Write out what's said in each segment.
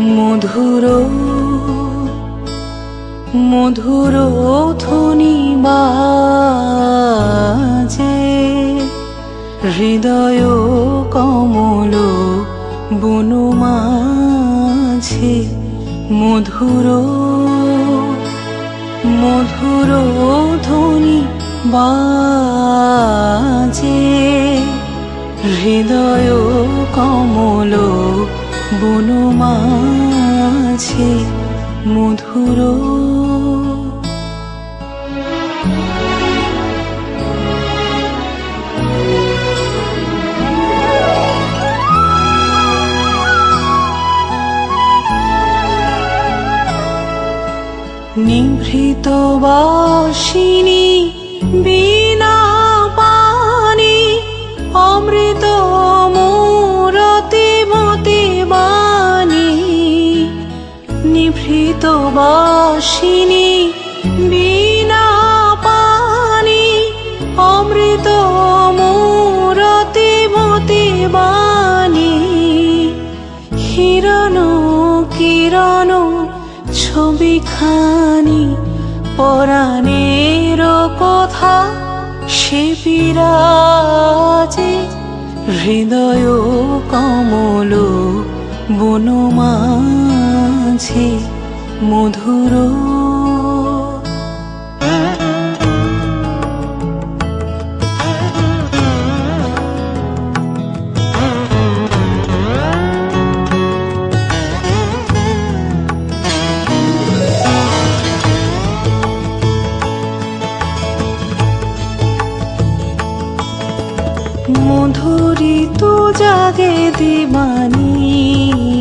মধুর মধুর ধ্বনি বাজে। হৃদয় কমল বনু মাঝে। মধুর মধুর ধ্বনি বাজে। হৃদয় কমল বনু মাঝে মধুর। নিভৃত বাসিনী বিনা নিভৃত বাসিনী বিনা পানি, অমৃত মূরতি মতি বাণী। হিরণ কিরণ ছবিখানি, পরাণের কথা সে বিরাজে, হৃদয় কমল বনমাঝে মধুর। মধুরিত জাগে দিবানিশি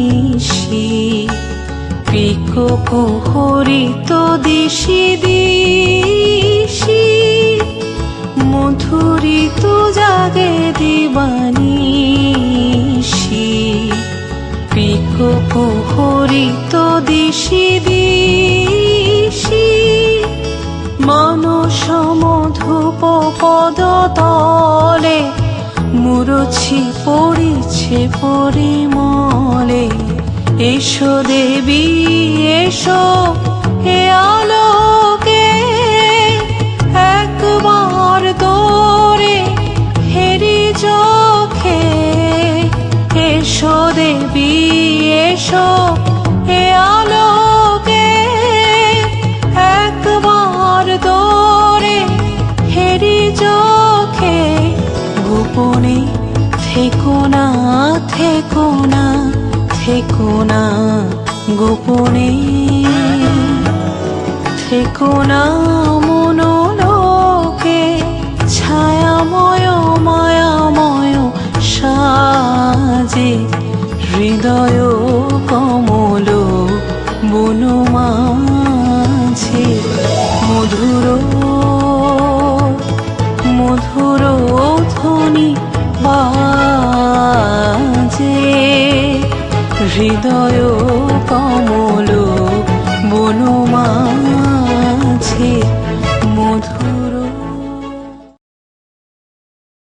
পিকো হরিত দিশি দিশি, মধুরিত জাগে দিবানিশি পিকো হরিত দিশি দিশি, মানস মধুপ পদ তলে মুরছি পড়িছে পরিমলে এসো দেবী, এসো হে আলোকে। একবার তোরে হেরি চোখে। এসো দেবী, এসো হে আলোকে। একবার তোরে হেরি চোখে। গোপনে থেকো না থেকো না। থেকো না গোপনে। থেকো না মনোলোকে, ছায়াময়, মায়াময় সাজে। হৃদয় কমল বনমাঝে মধুর মধুর ধ্বনি বাজে। হৃদয় কম।